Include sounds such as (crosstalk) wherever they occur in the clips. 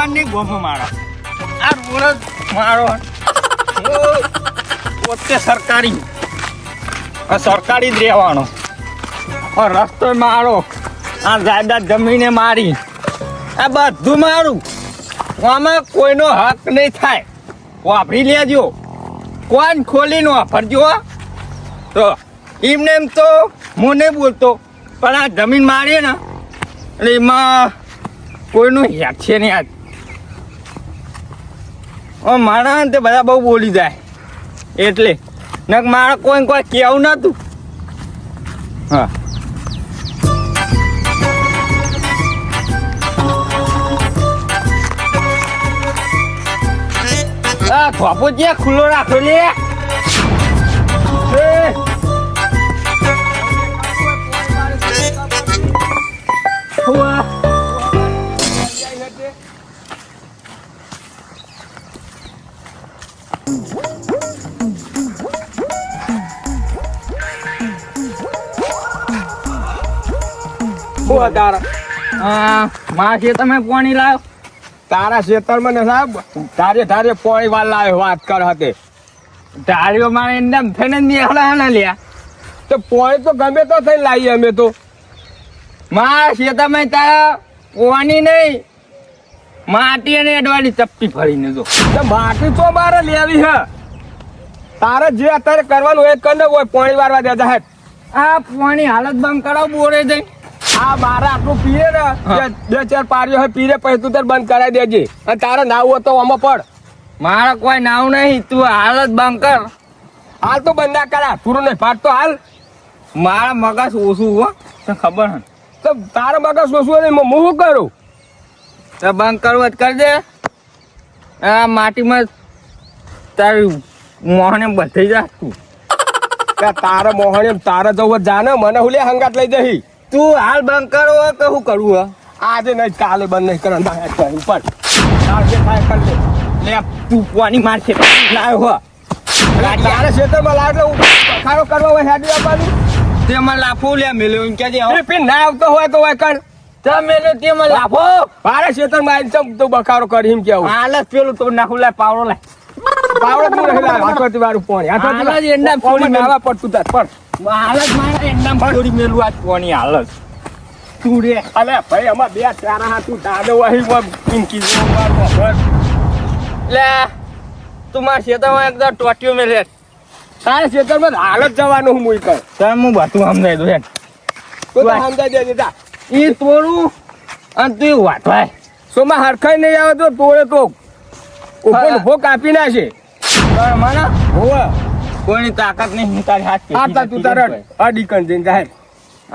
વાર નહીં ગોમ મારા. આ રોડ મારો. (laughs) પોતે સરકારી. સરકારી જ રહેવાનો. રસ્તો મારો. આ જાયદાદ જમીને મારી. આ બધું મારું. આમાં કોઈનો હક નહીં થાય. વાપરી લેજો. કોણ ખોલીને વાપરજો તો એમને એમ તો હું નહીં બોલતો પણ આ જમીન મારીએ ને એટલે એમાં કોઈનું હેઠ છે નહીં આજ. મારા તે બધા બહુ બોલી જાય. એટલે નક મારે કોઈ કોઈ કેવું નતું. હા. આ થોપો જ્યાં ખુલ્લો રાખો લે એ. શું તારા. માં છે તમે પાણી લાવ્યો તારા ખેતરમાં ને સાહેબ તારે તારે પોણી વાર લાવ્યો વાત કર હતી. ધારીઓ મારે એમ થઈને નીકળ્યા ને લ્યા. તો પોણી તો ગમે તો થઈ લાવીએ અમે તો. માં છે તમે તારા પોણી નહીં. માટી અને અડવાની ચપ્પી ફરીને જો. તો માટી તો મારે લેવી હે. તારે જે અત્યારે કરવાનું હોય એ કર હોય પોણી વારવા દે સાહેબ આ પોણી હાલત બંધ કરાવ બોરે જઈ આ મારા આટલું પીએ ને બે- ચાર પાડ્યો હોય પીરે પછી તું તાર બંધ કરાવી દેજે. અને તારે નાવું તો આમાં પડ. મારે કોઈ નાવ નહીં તું હાલ જ બંધ કર. હાલ તો બંધ ના કરા પૂરું નહીં ફાટ તો હાલ. મારા મગજ ઓછું હો તને ખબર હે. તો તારા મગજ ઓછું નહીં હું શું કરું? તો બંધ કરવું જ કરજે. આ માટીમાં તારી મોહને બધી જા તું તારા મોહને તારે જવું જાને મને હું લે હંગાત લઈ જઈ તું હાલ બંધ કરો કે હું કરવું હે? આજે નહીં કાલે બંધ નહીં કરવાનું. બાય કરી પણ ચાલશે જે થાય કરી લે તું પાણી મારશે લાવ્યો હો. તારે ખેતરમાં લાવ એટલે પખારો કરવા હોય હેડી આવવાનું. તેમાં લાફો લે મેલ્યો એમ કે પીન ના આવતો હોય તો હોય કણ તમે મેલ્યો તેમાં લાફો. મારે ખેતરમાં આવીને ચમ તો બખારો કરી એમ કેવું. હાલત પેલું તો નાખું લે પાવડો લે. પાવડો તું રહેલા હાથોથી વાળું પોણી. હાલ એંડા વાળું. ફોડી નાવા પડતું તાર પણ. હાલત મારા એકદમ ફોડી મેલું આજ કોની હાલત તું રે અલે ભાઈ અમાર બે ચાર હા તું દાદો મારવો બસ લે તું મારા ખેતરમાં એકદમ ટોટ્યો મેલે. તારે ખેતરમાં હાલત જવાનું હું મુઈ કર. તને હું બધું સમજાય દઉં હેન તું તો. સમજાઈ દેજે જા ઈ તોડું અને તું વાંચવાય સોમાં હરખાઈ નહીં આવે તો તોડે તો ઊભો કાપી નાખે. મારા મને? હોવે. કોઈની તાકાત નહીં તારી હાથ આ તું તારે અડી કણ જઈને જાહેર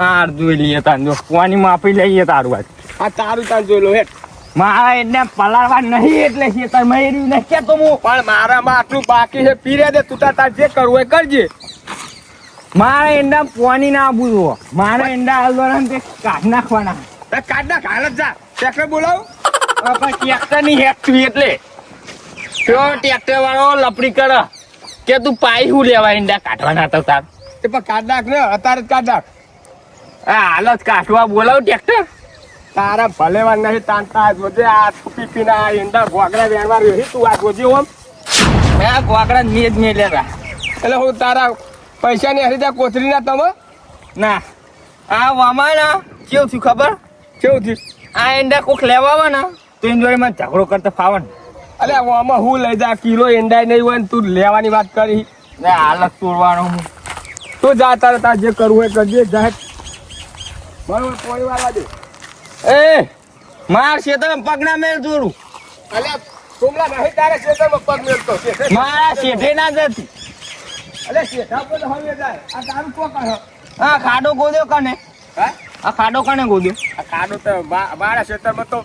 આર જોઈ લઈએ તાર જો કોની માફી લઈએ તારું વાત આ તારું તાર જોઈ લો હેઠ મારા એને પલાળવા નહીં એટલે ખેતર મહેર્યું નહીં કેતો હું. પણ મારામાં આટલું બાકી છે પીરે દે તું તાર તાર જે કરવું એ કરજે. મારા એંડા પોની ના આપવું મારા એંડા હાલવાના ને તે કાઢ નાખવાના. તે કાઢ નાખ હાલ જ ટ્રેક્ટર બોલાવ? પણ ટ્રેક્ટરની હેક એટલે. કયો ટ્રેક્ટર વાળો લપડી કરે. કે તું પાઈ હું લેવા ઈંડા કાઢવાના તો તાર? એ પણ કાઢ નાખ ને અત્યારે જ કાઢ નાખ. આ હાલત કાઢવા બોલાવ ટ્રેક્ટર. તારા ભલેવા નહીં તાનતા જોજે આ પી પીને આ ઈંડા ગોગડા વેણવા રહી તું આ જોજે ઓમ આ ગોકડા નહીં લેતા. એટલે હું તારા પૈસા ની હરીદા કોથરી ના તમે ના. આ વામાના કેવું થયું ખબર? કેવું થયું? આ ઈંડા કોક લેવા ને તો એની જોડે મને ઝઘડો કરતા ફાવે અલે આમાં હું લઈ જા કિલો એંડાય નહીં હોય ને તું લેવાની વાત કરી. ને હાલત તોડવાનો હું. તું જા તારે તાર જે કરવું હોય કરજે જા. બરોબર પોણી વાળવા દે. એ માર શેતર પગના મેળ જોડું. અલે તુમલા નહીં તારે ખેતરમાં પગ મેળતો છે. મારા શેઠે ના જતી. અલે શેઠા બોલ હવે જાય. આ તારું કો હે હા ખાડો ગોદ્યો કને? હા? આ ખાડો કને ગોદ્યો? આ ખાડો તો મારા બારા ખેતરમાં તો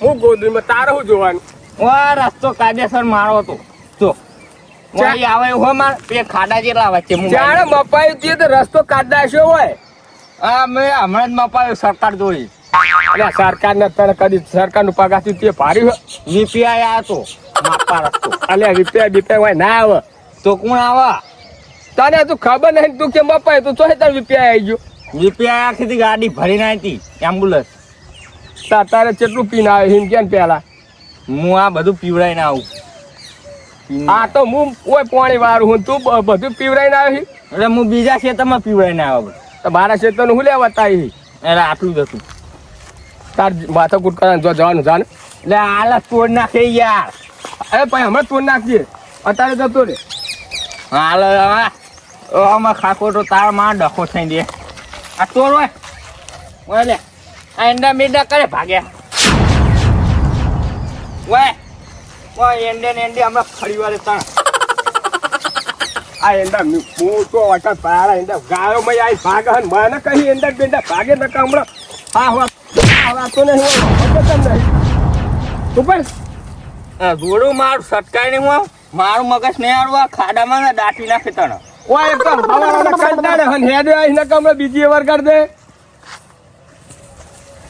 હું ગોદ્યું તારે શું જોવાનું? વા રસ્તો કાયદેસર મારો હતો. તો વળી આવે હો માર? બે ખાડા જેટલા વચ્ચે જાણે મપાઈ હતી તો રસ્તો કાઢ નાખ્યો હોય. આ મેં હમણાં જ મપાયો સરકાર જોઈ અરે સરકાર ને તને કદી સરકારનું પગાર તે ભારી વીપીઆઈ આ તો માપા રસ્તો. અલે વીપીઆઈ બીપીઆઈ હોય ના આવે. તો કોણ આવે? તને તું ખબર નહીં તું કે મપાય તું ચોહે તાર વીપીઆઈ આવી ગયો. વીપીઆઈ આખી ગાડી ભરી આવી એમ્બ્યુલન્સ. તારે કેટલું પીને આવે હિમ કેમ પેલા? હું આ બધું પીવડાઈને આવું. આ તો હું કોઈ પાણી વાળું હું તું બધું પીવડાવીને આવ્યો એટલે હું બીજા ખેતરમાં પીવડાઈને આવ્યો તો મારા ક્ષેત્રનું હું લેવા તારી એટલે આટલું જ હતું. તાર માથા કૂટ કરવાનું જો જવાનું જાને. એટલે આલા તોડ નાખે યાર. અરે ભાઈ હમણાં તોડ નાખીએ અત્યારે જતો રે હાલ આમાં ખાખો તો તારા માં ડખો થઈ દે. આ તોડ હોય લે. આ એંડા મેંડા કરે ભાગ્યા. ઓય ઓય એંડે ને એંડે હમણાં ફરી વારે તણ. આ એંડા તો વખત પારા એંડા ગાયો મય આઈ ભાગ હન મને કહી એંડા બેંડા ભાગે ન કે હમણાં હા હા તો નહીં નહીં તું પણ? મારું સટકાય નહીં હું. મારું મગજ નહીં ખાડામાં ને દાટી નાખે તણ. ઓય એક હવાના કંટાળે હન હેડે આઈ ન કે બીજી વાર કર દે.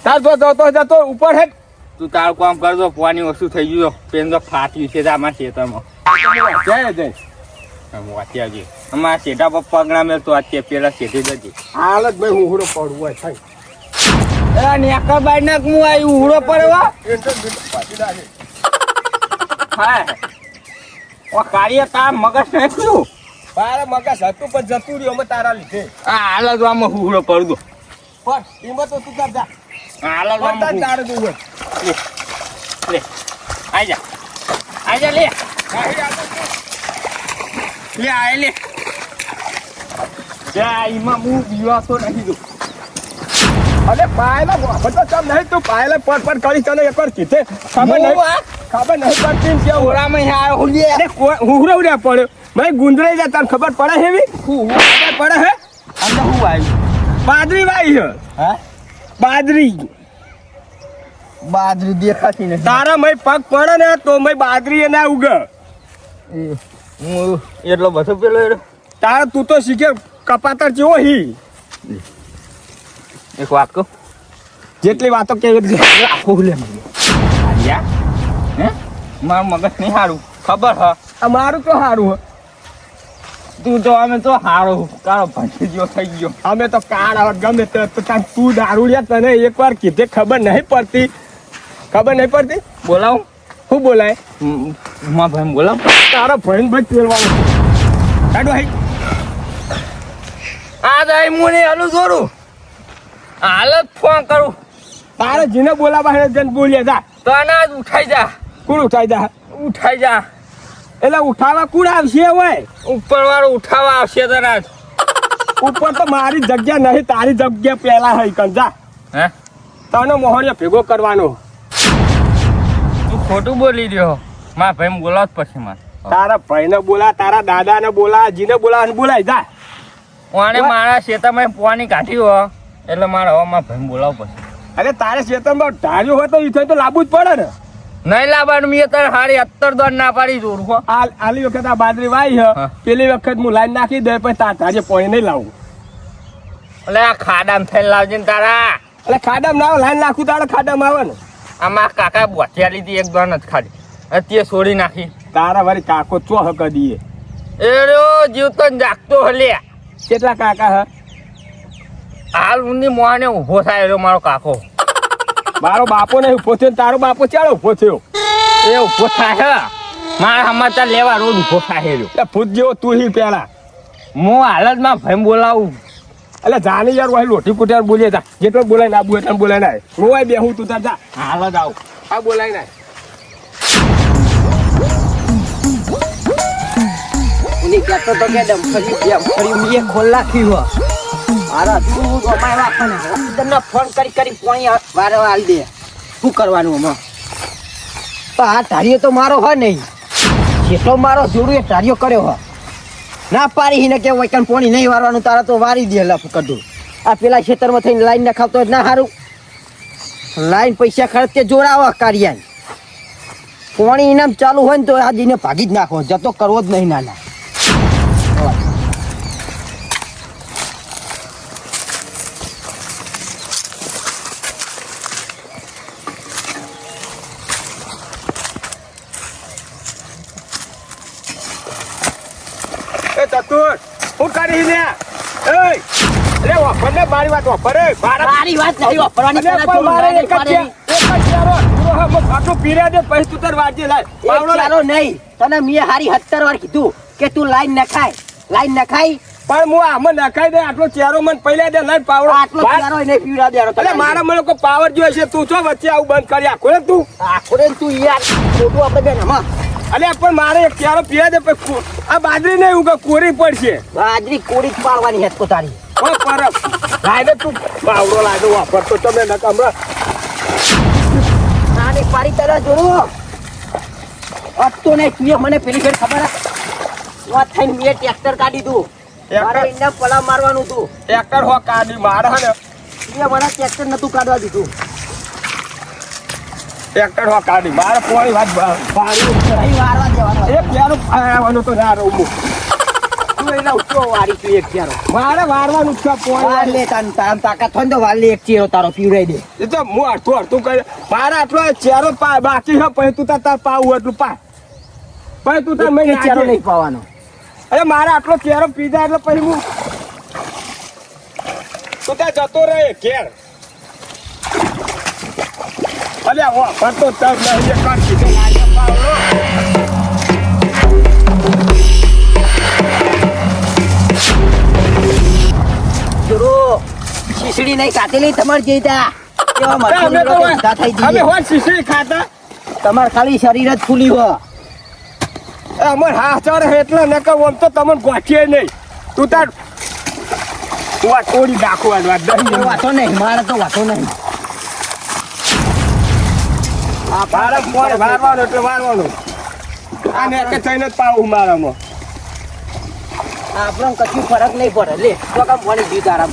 તાર જતો જતો ઉપર હેડ તું તારું કામ કરજો પાણી ઓછું થઈ ગયું પેન તો ફાટ્યું છે આમાં ખેતરમાં. જય વાંચી આવજે. અમારા શેઠા પપ્પા પગના મેં તો અત્યારે પેલા શેઠી જજે હાલ જ ભાઈ હું પડવું પડું હોય થાય. એલા નેકા બાઈ નાક હું આવી ઉહળો પડવા હા. ઓ કાર્ય તાર મગજ નાખ્યું તારે મગજ હતું પણ જતું રહ્યું અમે તારા લીધે. આ હાલ જ આમાં ઉહળો પડ દો પણ એમાં તો તું તાર જા. હાલ જ પણ તારે હોય લે આઈ જા. આઈ જા લે. તો લે આય લે. જા હું બીવાતો નહીં દઉં અરે પાયલા વાપર તો ચમ નહીં તું પાયલા પર પર કરી તને એકવાર કીધે. ખબર નહીં ખબર નહીં પડતી કેવું? ઓરામાં આવ્યો લે અરે ઉડ્યા પડ્યો મેં ગુંદરાઈ જાય તને ખબર પડે હેવી? હું પડે હે? અંદર હું આવ્યું બાજરી વાઈ હે હા? બાજરી. બાજરી દેખાતી નથી. તારા મય પગ પડે ને તો મય બાજરી એ ના ઉગે હું એટલો બધો પેલો તારા તું તો શીખે કપાતર જેવો હી. એક વાત કહું? જેટલી વાતો કેવી રીતે આખો લે મારું મગજ નહીં સારું ખબર હ. મારું તો સારું હે. તું તો અમે તો હારો તારો ભંજી ગયો થઈ ગયો. અમે તો કાળા ગમે તે તો દારૂડિયા તને એકવાર કીધે ખબર નહીં પડતી. ખબર નહીં પડતી? બોલાવું. શું બોલાય? માં ભાઈ બોલાવ. તારો ભાઈ ભાઈ તેલવાનું કાઢો ભાઈ આ જાય હું ને હાલું જોરું. હાલ જ ફોન કરું. તારે જીને બોલાવા જેને જન બોલ્યા જા. તો અનાજ ઉઠાઈ જા. કોણ ઉઠાઈ જા? ઉઠાઈ જા. એટલે ઉઠાવા કુડ આવશે હોય ઉપર વાળો ઉઠાવા આવશે તરાજ ઉપર તો મારી જગ્યા નહીં તારી જગ્યા પહેલા હઈ કંજા. હે? તને મોહણીયા ભેગો કરવાનો. તું ખોટું બોલી રહ્યો. માં ભાઈ બોલાવ પછી મારે તારા ભાઈને બોલા તારા દાદાને બોલા જીને બોલા અને બોલાય જા. ઓને મારા ખેતરમાં પાણી કાઢ્યું હો. એટલે મારે હવે માં ભાઈ બોલાવ પછી. અરે તારે ખેતરમાં ઢાળ્યું હોય તો ઈ તો લાવવું જ પડે ને. નહીં લાવવાનું મેં તારે હારી અત્તર દોડ ના પાડી જોરું હો. આલી વખત આ બાદરી વાઈ હા. પેલી વખત હું લાઈન નાખી દે પછી તાર તારે પાણી નહીં લાવું. એટલે આ ખાડામાં થઈને લાવજે ને તારા. એટલે ખાડામાં ના લાઈન નાખું તારે ખાડામાં આવે ને આમાં કાકા બોટિયા લીધી એક ગણ જ ખાડી અત્યારે છોડી નાખી. તારા વારી કાકો ચો હક દીએ એ રહ્યો જીવતો જાગતો હલે. કેટલા કાકા હ? હાલ ઊંધી મોહને ઊભો થાય રહ્યો મારો કાકો. મારો બાપો ને ઊભો થયો તારો બાપો ચાલો ઊભો થયો? એ ઊભો થાય હે. મારા સમાચાર લેવા રોજ ઊભો થાય રહ્યો ભૂત જેવો તું હી પેલા. હું હાલતમાં માં ભાઈ બોલાવું. એટલે જાની યાર વાહી લોટી કુટિયાર બોલીએ જા જેટલો બોલાય ના બોલે તને બોલાય ના રોવાય બેહું તું તાર જા. હાલ જ આવું. આ બોલાય ના એની કહેતો તો કે ડમફરી ડમફરી મીએ ખોલ નાખી હો. મારા તું રાખને તને ફોન કરી કરી પોણી વારે હાલ દે. શું કરવાનું આમાં? તો આ ધાર્યો તો મારો હોય નહીં. જેટલો મારો જોડું એ ધાર્યો કર્યો હો ના પારી હિને કે પોણી નહીં વારવાનું, તારા તો વારી દે લફ કઢું આ પેલા ખેતરમાં થઈને લાઈન ના ખાવતો હોય ના સારું લાઈન પૈસા ખર્ચે જોડાવા કાર્યાન. પોણી ઇનામ ચાલુ હોય ને તો આ દીને ભાગી જ નાખો. જતો કરવો જ નહીં નાના એ ચતુર હું કરી લે એ લે ને મારી વાત નહીં વાપરવાની પણ મારે એક જ એક જ છે પૂરો હા, ખાટું પીર્યા દે પછી તું તાર વાંચી લાય. પાવડો ચારો નહીં. તને મેં હારી સત્તર વાર કીધું કે તું લાઈન નખાય લાઈન નખાય પણ હું આમાં નખાઈ દે આટલો ચહેરો મને પહેલા દે લાય પાવડો. આટલો. ચારો નહીં પીવડા દેવાનો. એટલે મારા મને કોઈ પાવર જોઈએ છે તું છો વચ્ચે આવું બંધ કરી આખો ને તું. આખોડે તું યાર ખોટું આપણે બેન અલે પણ મારે એક ચેરો પીવા દે પછી આ બાજરી નહીં ઉગે કોરી પડશે. બાજરી કોરી જ પાડવાની હેત તારી. ઓ પરબ તું. પાવડો લાય વાપરતો તમે ન હમણાં નાની પાડી તારા જોડો હતો નહીં તું મને પેલી ફેર ખબર વાત થઈને મેં ટ્રેક્ટર કાઢી દઉં મારે પલા મારવાનું હતું. ટ્રેક્ટર હો કાઢી મારે ને. એ મને ટ્રેક્ટર નતું કાઢવા દીધું. ટ્રેક્ટર હો કાઢી મારે પોણી વાત પાણી વારવા દેવાનો. ચેરો આવવાનું તો ના રહું હું. તું વારી તું એક ચારો મારે વારવાનું જ છે વાર લે તાન તામ તાકાત હોય તો વાર એક ચીરો તારો પીવડાઈ દે. એ તો હું અડધું અડધું કરી મારે આટલો ચેરો પા બાકી છે પછી તું તાર તાર પાવું એટલું પા. પછી તું તાર મેં એક નહીં પાવાનો. અરે મારે આટલો ચેરો પીધા એટલે પછી હું તું ત્યાં જતો રહે ઘેર. અલ્યા હો ફરતો તર નહીં કાઢી કાઢ લાગે પાવડો જોરો શીશડી નહીં કાતેલી તમારે જેતા કેવા અરે અમે મરચું તો અમે જઈએ શીશડી ખાતા. તમારે ખાલી શરીર જ ફૂલી હો અમર અમાર હા ચાર એટલે ન કહું આમ તો તમને ગોઠીએ નહીં. તું તાર તોડી નાખવાનું આ વાતો નહીં મારે તો વાતો નહીં. આ ભારત મોડે વારવાનો એટલે વારવાનો. આ ને કે થઈને જ પાવું મારામાં. આપણને કશું ફરક નહીં પડે. લે તો કામ પાણી પી તારા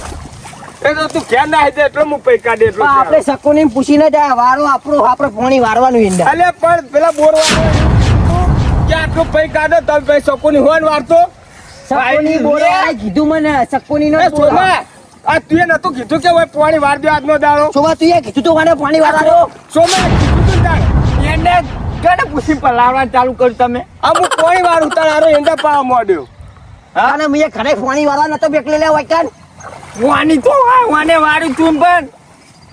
એ તો તું ક્યાં ના દે એટલે હું પૈકા દે એટલું આપણે શકુની પૂછીને જાય વારો આપણું આપણે પાણી વારવાનું ઈંડા. અલે પણ પેલા બોર કે આટલું પૈકા કાઢો તમે ભાઈ હોય ને વારતો? શકુની બોલે કીધું મને સકુની નો સોમા આ તું નતું કીધું કે ઓય પાણી વાર દો આજનો દાડો? શોભા તું કીધું તો મને પાણી વારવાનો સોમા કીધું તું તાર એને કને પૂછી પલાળવા ચાલુ કર્યું તમે? અમુક પાણી વાર ઉતાર હારો એંડા પાવા માંડ્યો. અને મેં ઘરે પાણી વાળા નતો બેકલે લે વાયકાન વાની તો વાને વાળી તું પણ.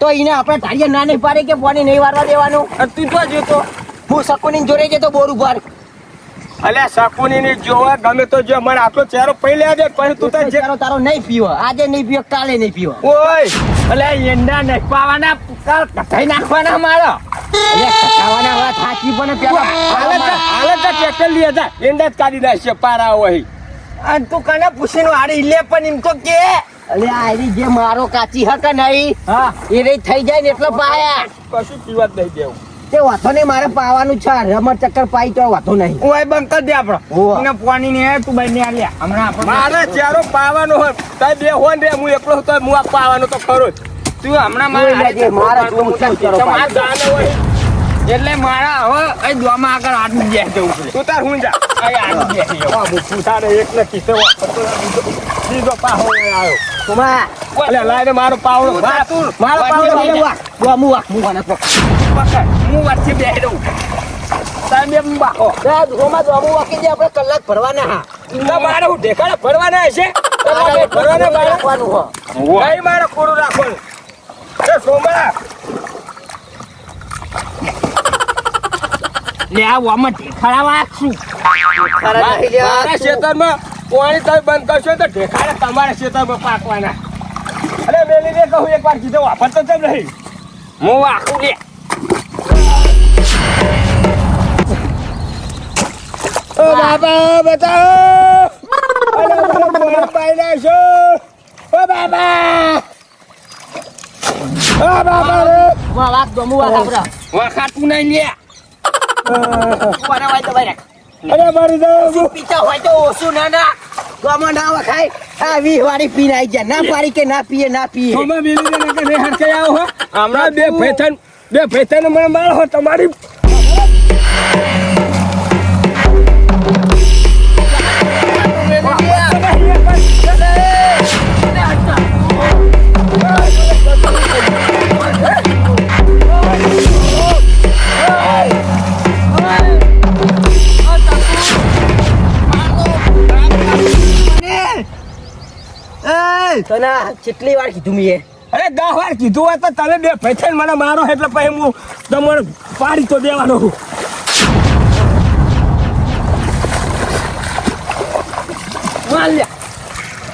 તો એને આપણે ધારીએ ના નહીં પાડે કે પાણી નહીં વારવા દેવાનું? તું તો જોતો હું શકુની જોડે જતો બોર ઉપર અલ્યા સકોની ની જોવા ગમે તો જો મને આટલો ચહેરો પહેલે આજે પણ તું તો ચહેરો તારો નહીં પીવો. આજે નહીં પીવો કાલે નહીં પીવો. ઓય અલે એંડા નહીં પાવાના કાલ કથાઈ નાખવાના મારો. કટાવાના વાત સાચી પણ પેલા હાલે તો હાલે તો ટ્રેક્ટર લઈ જા. એંડા જ કાઢી નાખશે પારા હોય. અને તું કને પૂછીને વાળી લે પણ એમ તો કે. અલે આરી જે મારો કાચી હક નહીં હા. એ રહી થઈ જાય ને એટલે પાયા. કશું પીવા જ નહીં દેવું. તે વાતો નહીં મારે પાવાનું છે. રમત ચક્કર પાઈ તો વાતો નહીં. ઓય બંધ કરી દે આપણો. એને પાણી ને તું બને આલ્યા હમણાં આપણે મારે ચારો પાવાનો હોય. તાય બે હોય ને હું એકલો તો હું આ પાવાનો તો ખરો જ. તું હમણાં મારે મારા તું કરો તમારે. હોય. એટલે મારા હવે અહીં દોમાં આગળ આટલું બેસી જવું છે. તું તાર હું જા. અહીં આટલું બેસી જવું. તારે એક ને કિસ્સો બીજો પાહો આવ્યો. કુમાર એટલે લાય ને મારો પાવડો. જા. મારો પાવડો લે. હું વાક હું વાક હું વાને પક પકડ. બેસી દઉં સાહેબ એમ દોમું વાકી દે આપણે કલાક ભરવાના હા. ના મારે હું ઢેકાણે ભરવાના હશે? તમારે ભરવાના હો. મારે કોરું રાખવાનું. સોમા લે આ વામાં ઢેખાડા વાગશું. મારા ખેતરમાં પાણી તમે બંધ કરશો તો ઢેખાડા તમારા ખેતરમાં પાકવાના. અરે મેલીને કહું એકવાર કીધું વાપરતો કેમ નહીં. હું વાકું લે. ઓ બાબા બતાવો. અરે પાઈ નાખશો ઓ બાબા ઓ બાબા રે. વાહ, વાક દોમું વાક આપણે વખાતું નહીં લે. કોને વાય તો ભાઈ અરે મારી જાવ પીતા હોય તો ઓછું ના ના. ગોમાં ના વખાય. આ વાળી પીને આઈ જાય ના પાડી કે ના પીએ ના પીએ. હરખે આવો હમણાં બે ફેથન બે ફેથન મને મારો હો તમારી તને કેટલી વાર કીધું મેં? અરે દસ વાર કીધું હોય તો તમે બે પૈસા મને મારો એટલે પછી હું તમને પાડી તો દેવાનો છું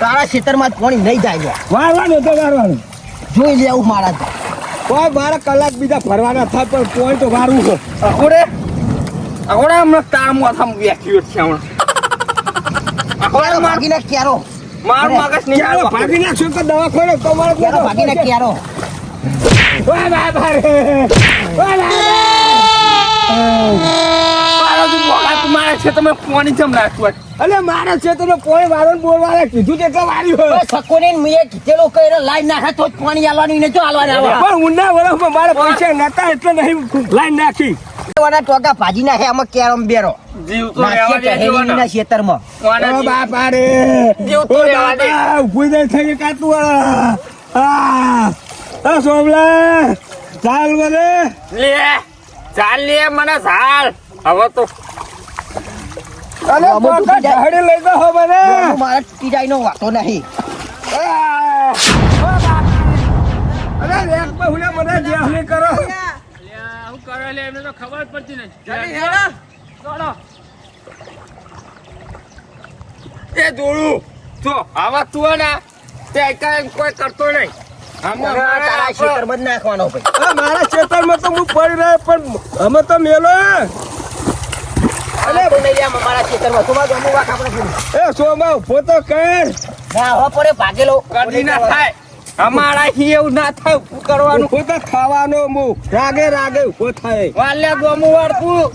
તારા ખેતરમાં પાણી નહીં જાય. વારવાનું તો વારવાનું. જોઈ લેવું મારા કોઈ મારા કલાક બીજા ફરવાના થાય પણ પોઈન્ટ તો વારવું છે અકોડે અકોડે હમણાં તાર મોથામાં બેઠી છે હમણાં. અકોડે માર ક્યારો. માર મગજ નહીં આવતું. ભાગી નાખશો તો દવાખાને તમારે ક્યારો ભાગીને ક્યારો ઓય બાબા રે ઓય મારો તું તું મારા છે તમે કોની ચમ નાખવા અલે મારે છે તમે વાળો બોલવાને કીધું તેટલા વાર્યું હોય. સકોને મેં કીધેલો કે એને લાઈન નાખે તો પાણી આલવાનું ને જો આલવાના આવા. પણ ઊંડા વરસમાં મારા પૈસા નતા એટલે નહીં લાઈન નાખી. વાળા ટોકા ભાજી નાખે આમાં કેરમ બેરો. જીવ તો રહેવા ખેતરમાં. ઓ બાપા રે જીવ તો રહેવા દે. બાપા, ઊભું થઈ થઈ કાતું આ? આ. સોમલા ચાલ લે. ચાલ લે મને ચાલ. હવે તો અરે તો તૂટી લઈ ગયો મને મારા ટીડાઈનો વાતો નહીં. અરે ઓ પર હુલે મને જેહલી કરો. હું કરે લે એમને તો ખબર જ પડતી નહીં ચાલો એ દોડું. જો આવા તું હે ને તે કોઈ કરતો નહીં. તારા ખેતરમાં જ નાખવાનો ભાઈ. મારા ખેતરમાં તો હું પડી રહ્યો પણ અમે તો મેલો મારા ખેતરમાં. આપણે એ સોમા ઊભો તો કર. ના પડે ભાગેલો કદી ના થાય. અમારાથી એવું ના થાય કરવાનું. ઊભો તો ખાવાનો હું. રાગે રાગે ઊભો થાય. વાલ્યા ગોમું વાળતું.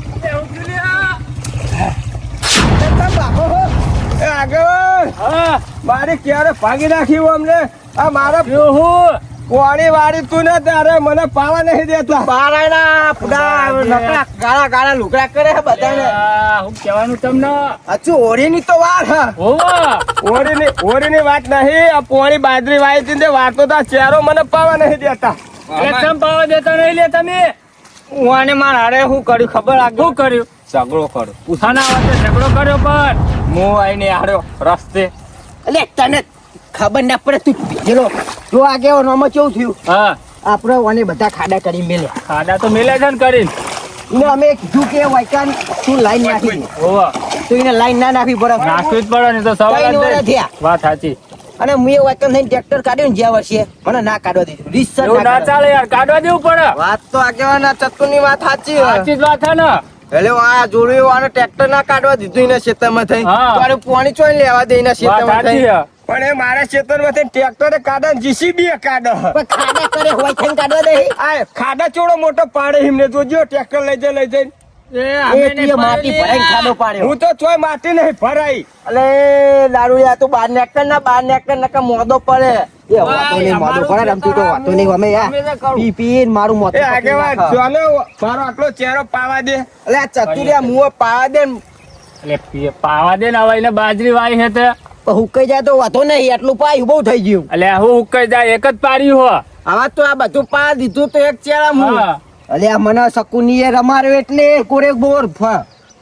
આગળ. હા. મારે ક્યારે ભાગી નાખ્યું અમને? આ મારા હું. કોણી વાળી તું ને તારે મને પાવા નહીં દેતા. બારાના પુડા નકરા ગાળા ગાળા લુકડા કરે બધાને. હું કહેવાનું તમને? હજુ હોળીની તો છે હોવા ઓરીની ઓરીની વાત નહીં આ પોણી બાજરી વાળી તી ને વાતો તા ચહેરો મને પાવા નહીં દેતા. એકદમ પાવા દેતા નહીં લે તમે? હું આને માર હારે હું કર્યું ખબર આ શું કર્યું? ઝઘડો કર્યો. પૂછાના વાતે ઝઘડો કર્યો પણ. હું આઈને હાર્યો રસ્તે. એટલે તને ખબર ના પડે તું ભેગેલો જો આગે નોમાં કેવું થયું? હા. આપણે ઓને બધા ખાડા કરી મેલે. ખાડા તો મેલે છે ને કરીને. એને અમે કીધું કે વાયકાન તું લાઈન નાખી. હોવા. તો એને લાઈન ના નાખી પડે નાખવી જ પડે ને તો સવાલ જ વાત સાચી. અને મેં વાયકાન થઈને ટ્રેક્ટર કાઢ્યું ને જ્યાં વર્ષે મને ના કાઢવા દીધું. રીસર ના ના ચાલે યાર કાઢવા દેવું પડે. વાત તો આગેવાના ચતુરની વાત સાચી સાચી જ વાત છે ને. એટલે આ જોડ્યું આને ટ્રેક્ટર ના કાઢવા દીધું એના ખેતરમાં થઈ. તારે પાણી ચોઈ લેવા દે એના ખેતરમાં થઈ પણ એ મારા ખેતરમાંથી ટ્રેક્ટરે કાઢે જીસીબી એ કાઢે. ખાડા કરે હોય થઈને કાઢો દે? આ ખાડા ચોડો મોટો પાડે એમને જોજો ટ્રેક્ટર લઈ જઈ લઈ જાય. માટી ભરાઈને ખાડો પાડ્યો. હું તો ચોય માટી નહીં ભરાઈ. અલે દારૂડિયા તું બાર નેકર ના બાર નેકર નકા મોદો પડે. એ વાતો નહીં મોદો પડે રમતું તો વાતો નહીં અમે યાર અમે તો કરું. પી પી મારું મોત એ જોને મારો આટલો ચહેરો પાવા દે. અલે ચતુરિયા મુઓ પાવા દે એટલે પાવા દે ને હવે બાજરી વાઈ હે તે. હુકાઈ જાય તો વાતો નહીં એટલું પાયું બહુ થઈ ગયું. એટલે હું હુકાઈ જાય એક જ પાડ્યું હો. આવા તો આ બધું પા દીધું તો એક ચેરા હું. અલે આ મને શકુનીએ રમાડ્યો એટલે કોરે બોર ફ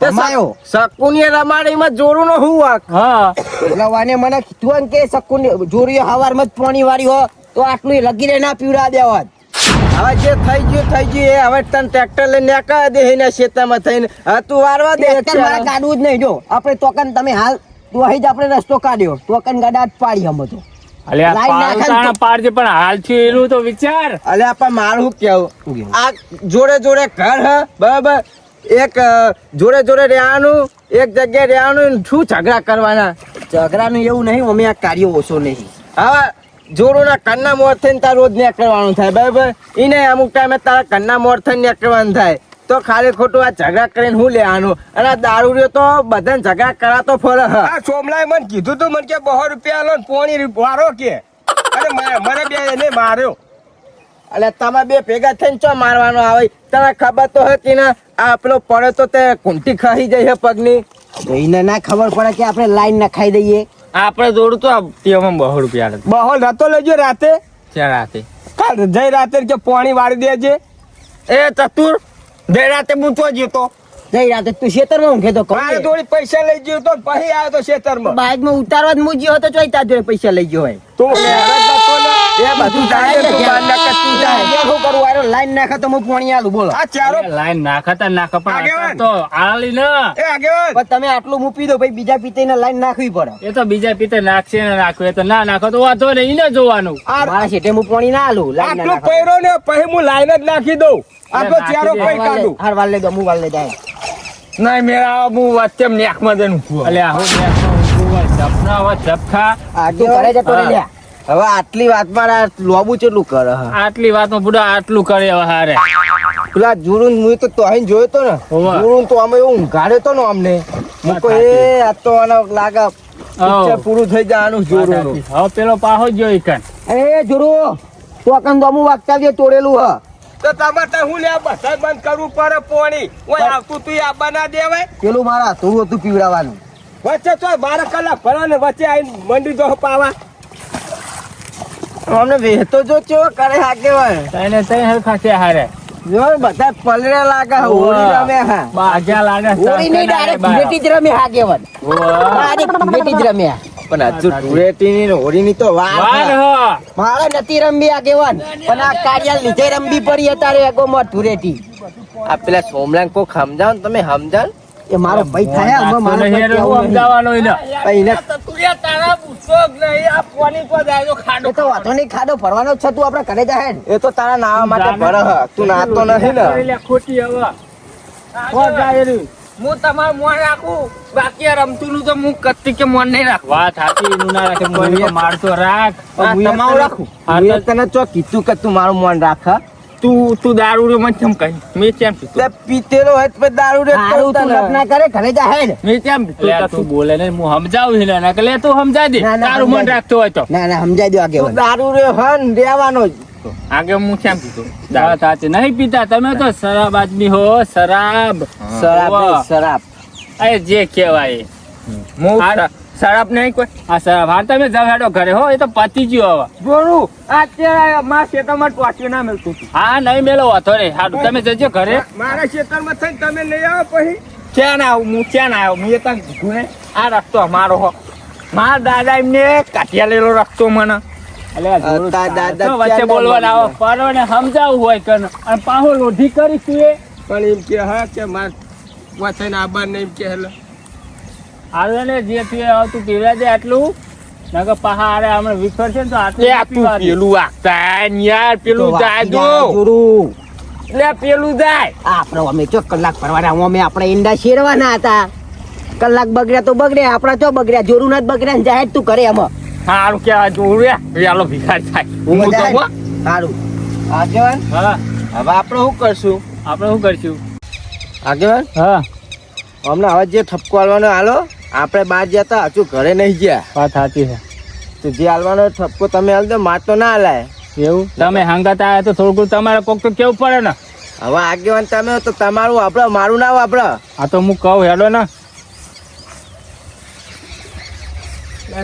રમાયો. શકુનીએ રમાડીમાં જોરું નો હું વાક. હા. (coughs) એટલે વાને મને કીધું કે શકુની જોરી હવારમાં પાણી વાળી હો તો આટલું લગીને ના પીવડા દેવા હવે જે થઈ ગયું થઈ ગયું એ હવે તને ટ્રેક્ટર લઈને નેકા દે એના ખેતરમાં થઈને. હવે તું વારવા દે મારે કાઢવું જ નહીં જો. આપણે તો તમે હાલ તું અહીં જ આપણે રસ્તો કાઢ્યો. ટોકન ગાડા જ પાડી અમે તો અલે આ પાડજે પણ હાલથી એનું તો વિચાર. અલે આપા મારું કેવું? આ જોડે જોડે ઘર હ બરાબર? એક જોડે જોડે રહેવાનું એક જગ્યાએ રહેવાનું શું ઝઘડા કરવાના? ઝઘડાનું એવું નહીં અમે આ કાર્ય ઓછો નહીં. હવે જોડોના કન્ના મોર થઈને તાર રોજ નીકળવાનું થાય બરાબર? એને અમુક ટાઈમે તારા કન્ના મોર થઈને નીકળવાનું થાય. તો ખાલી ખોટું આ ઝઘડા કરીને હું લેવાનું અને આ દારૂ રહ્યો તો બધાને ઝઘડા કરાતો ફરે. હ આ સોમલાએ મને કીધું તું મને કે બહો રૂપિયા લો ને પોણી વારો કે. અને મને બે એને માર્યો. એટલે તમે બે ભેગા થઈને ચો મારવાનો આવે? તને ખબર તો હતી ને આ પેલો પડે તો તે કુંટી ખાઈ જાય છે પગની? એને ના ખબર પડે કે આપણે લાઈન ના ખાઈ દઈએ. આપણે દોડું તો તેમાં બહો રૂપિયા. બહો નતો લેજો રાતે. ક્યાં રાતે? કાલ જઈ રાતે કે પોણી વાળી દેજે. એ ચતુર બે રાતે હું તો? ગઈ રાતે તું ખેતરમાં ઊંઘે તો મારે થોડી પૈસા લઈ ગયો તો પછી આવ્યો તો ખેતરમાં બાઇકમાં ઉતારવા જ મૂજ્યો હતો ચોઈ તાર જોડે પૈસા લઈ ગયો હોય. તું બધું જાય તું બહાર નાખ, તું જાય. શું કરું આરો લાઈન નાખે તો હું પોણી આલું બોલો આ ચારો લાઈન નાખતા નાખ પણ આગેવાન. તો આલી ને એ આગેવાન પણ તમે આટલું મૂકી દો ભાઈ બીજા પિત્તે લાઈન નાખવી પડે એ તો બીજા પીતે નાખશે ને નાખવે એ તો ના નાખો તો વાંધો નહીં એને જોવાનું આ મારા શેઠે હું પોણી ના આલું લાઈન ના આટલું નાખો. ને પછી હું લાઈન જ નાખી દઉં આટલો ચારો. પૈ કાઢું હાર વાળ લે દો હું વાળ લે જાય નહીં મેરા હું વચ્ચે નેકમાં દે એટલે આવું જપના હવે જપખા આટલું કરે છે તો રે હા. લ્યા. હવે આટલી વાતમાં માં લોબુ ચેટલું કરે આટલી વાતમાં બુડા આટલું કરે હવે હારે. પેલા જુરુન મું તો તોહીન જોયો તો ને. જુરુન તો અમે એવું ઊંઘાડ્યો તો ને અમને હું કહું, એ આ તો આનો લાગે પૂરું થઈ જવાનું જુરુન. હવે પેલો પાહો જ જોઈ કન એ જુરુ તો અકન દોમું વાગતા જે તોડેલું હ. તો તમારે હું લે બધા બંધ કરવું પડે પોણી. ઓય આવતું તું આબા ના દેવાય? પેલું મારા તું હતું પીવડાવવાનું. વચ્ચે તો બાર કલાક ભરા ને વચ્ચે આવીને મંડી દો પાવા. અમને વેહતો જો ચેવો કરે આગેવાન તને તઈ હર છે હારે. જો બધા પલરે લાગે હોળી રમે હા બાજા લાગે હોળી નહીં ડાયરેક્ટ ધૂળેટી જ રમે આગેવાન ડાયરેક્ટ ધૂળેટી જ રમે પણ હજુ ધૂળેટી ની હોળી ની તો વાર. હ. મારે નથી રમવી આગેવાન પણ આ કાર્યાલ લીધે રમવી પડી અત્યારે એગોમાં ધૂળેટી. આ પેલા સોમલાન કો સમજાવ ને તમે સમજાવ એ મારો ભાઈ થાય અમે નાખતો મારે નહીં કઈ હું નહીં. સમજાવવાનો એને. પણ એને ખાડો એ તો વાંધો નહીં ખાડો ભરવાનો છે તું આપણે ઘરે જાય ને. એ તો તારા નાવા માટે ભરે તું નાતો નથી ને ખોટી હવે કોણ જાય હું તમારું મોન રાખું બાકી આ રમતું નું તો હું કત્તી કે મોન નહીં રાખું વાત સાચી ના રાખે તો મારતો રાખ તમારું રાખું. તને ચો કીધું કે તું મારું મન રાખ. તું તું દારૂ રે મને કેમ કહી? મેં કેમ પીતો તે પીતેલો હોય તો દારૂ રે તો તું લપ કરે ઘરે જાય ને મેં કેમ લે તું બોલે ને હું સમજાવું એને ના કે લે તું સમજાવી દે. તારું મન રાખતો હોય તો. ના ના સમજાઈ દો આગે દારૂ રે હન દેવાનો જ. આગે હું કેમ પીતો દારૂ. સાચે. નહીં પીતા તમે તો શરાબ આદમી હો શરાબ. શરાબ. શરાબ. એ જે કહેવાય. હું શરાબ નહીં કોઈ? આ સરપ હા તમે જવાડો ઘરે. હો એ તો પતી ગયો હવે. જોરું અત્યારે મારા ખેતરમાં ટોચ્યું ના મળતું હા નહીં મેલો વાતો રે હારું તમે જજો ઘરે. મારા ખેતરમાં થઈ તમે લઈ આવો પછી. ક્યાં ના આવું? હું ક્યાં ના આવ્યો મેં તને કીધું ને આ રસ્તો અમારો હો. મારા દાદા એમને કાઠિયા લેલો રસ્તો મને. વચ્ચે ક્યાં બોલવા ના આવો. પરો ને સમજાવવું હોય કન અને પાહો લોઢી કરીશું એ. પણ એમ કે હા કે મારે વચન આબાર ને એમ કે હેલો. હાલો ને જે તું આવતું પીવડા દે આટલું. નકર પાહા આરે હમણાં વિખર છે ને તો આટલું લે તું પેલું વાગતા યાર પેલું જાય દો લે પેલું જાય આપણે અમે ચો કલાક ફરવાના અમે આપણે ઈંડા શેરવાના હતા. કલાક બગડ્યા તો બગડ્યા આપણા ચો બગડ્યા જોરું ના જ બગડ્યા ને જાહેર તું કરે એમાં. સારું કેવા રે પેલો ભિખારી થાય. હું તો સારું આગેવાન? હા. હવે આપણે શું કરશું? આપણે શું કરશું? આગેવાન? હા. હમણાં હવે જે ઠપકો આલવાનો હાલો. આપણે બહાર જતા હજુ ઘરે નહીં ગયા. વાત સાચી છે. તો જે હાલવાનો ઠપકો તમે હાલ દો માર તો ના હલાય. એવું? તમે હંગાત આવ્યા તો થોડું તમારે કોક તો કેવું પડે ને? હવે આગેવાન તમે તો તમારું આપણે મારું ના વાપરો. આ તો હું કહું હેડો ને.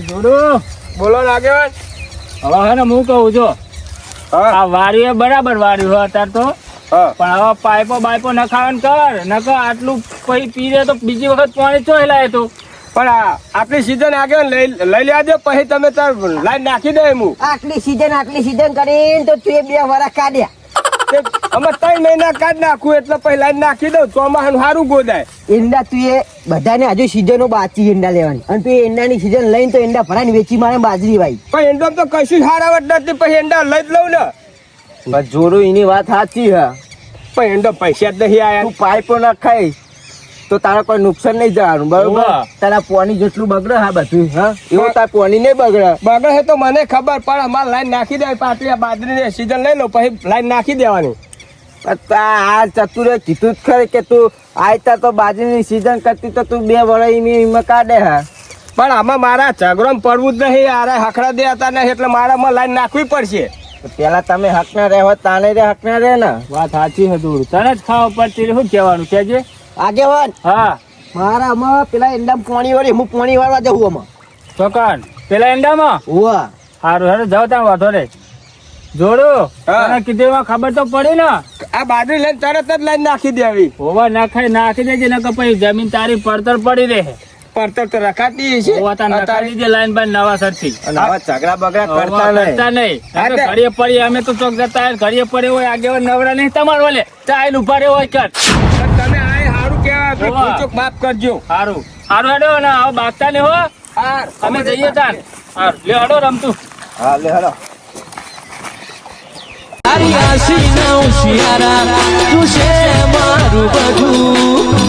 જોડું બોલો ને આગેવાન. હવે હે ને હું કહું છું હા. આ વાર્યું એ બરાબર વાર્યું હોય અત્યારે તો. હા. પણ હવે પાઇપો બાઈપો નખાવાનું કર નકર આટલું પછી પીરે તો બીજી વખત પાણી ચો હેલાય તું. પણ આ આપણી સીઝન આગળ લઈ લઈ લેવા દે પછી તમે તાર લાઈન નાખી દે હું આટલી સીઝન આટલી સીઝન કરીને તો તું એ બે વરસ કાઢ્યા. અમે ત્રણ મહિના કાઢ નાખું એટલે પછી લાઈન નાખી દઉં ચોમાસાનું સારું ગોદાય. ઈંડા તું એ બધાને હજુ સીઝનો બાચી ઈંડા લેવાની. અને તું એ ઈંડાની સીઝન લઈને તો ઈંડા ભરાઈને વેચી મારે બાજરી ભાઈ પણ ઈંડા તો કશું હારાવટ નથી પછી એંડા લઈ જ લઉં ને. બસ જોરું એની વાત સાચી હા પણ ઈંડો પૈસા જ નહીં આયા. તું પાઇપો ના ખાઈ તો તારા કોઈ નુકસાન નહીં જવાનું બરોબર? તારા પોની જેટલું બગડે હા બધું હા? એવું તારા પોની નહીં બગડે? બગડે છે તો મને ખબર પણ અમારે લાઈન નાખી દે પાછી આ બાજરીની સિઝન લઈ લો પછી લાઈન નાખી દેવાની. તા આ ચતુરે કીધું જ ખરે કે તું આયતા તો બાજરીની સિઝન કરતી તો તું બે વળાઈની એમાં કાઢે હા? પણ આમાં મારા ઝઘડોમાં પડવું જ નહીં આરે હકડા દે હતા નહીં એટલે મારામાં લાઈન નાખવી પડશે. પેલા તમે હકના રહેવા રહે તાને રે હકના રે ને? વાત સાચી હતું તને જ ખાવા પડતી શું કહેવાનું કેજે આગેવાન હા. મારા માં પેલા એંડા પાણી વાળી હું પાણી વાળવા જવું આમાં. ચોકન પેલા એંડામાં? હોવા સારું હેડો જાવ ત્યાં વાંધો રે જોડો. તને કીધું એમાં ખબર તો પડી ને. આ બાજરી લઈને તરત જ લાઈન નાખી દેવી. હોવા નાખાય નાખી દેજે નકર પછી જમીન તારી પડતર પડી રહે. પડતર તો રખાતી છે લાઈન બાઈન નવા સરથી અને આવા ઝઘડા બગડા કરતા નહીં. કરતા નહીં હા, આ તો. તે- ઘડીએ પડી અમે તો ચોક જતા ઘડીએ પડે હોય આગેવાન નવરા નહીં તમારો લે ચાઈલ ઊભા રહ્યો હોય કર તમે આપણે ઓવા. ભૂલચૂક કરજો. સારું સારું હેડો ને હો. અમે જઈએ તાન હારું, લે હેડો રમતું. હા લે ના ઉશિયારા તું છે મારું બધું.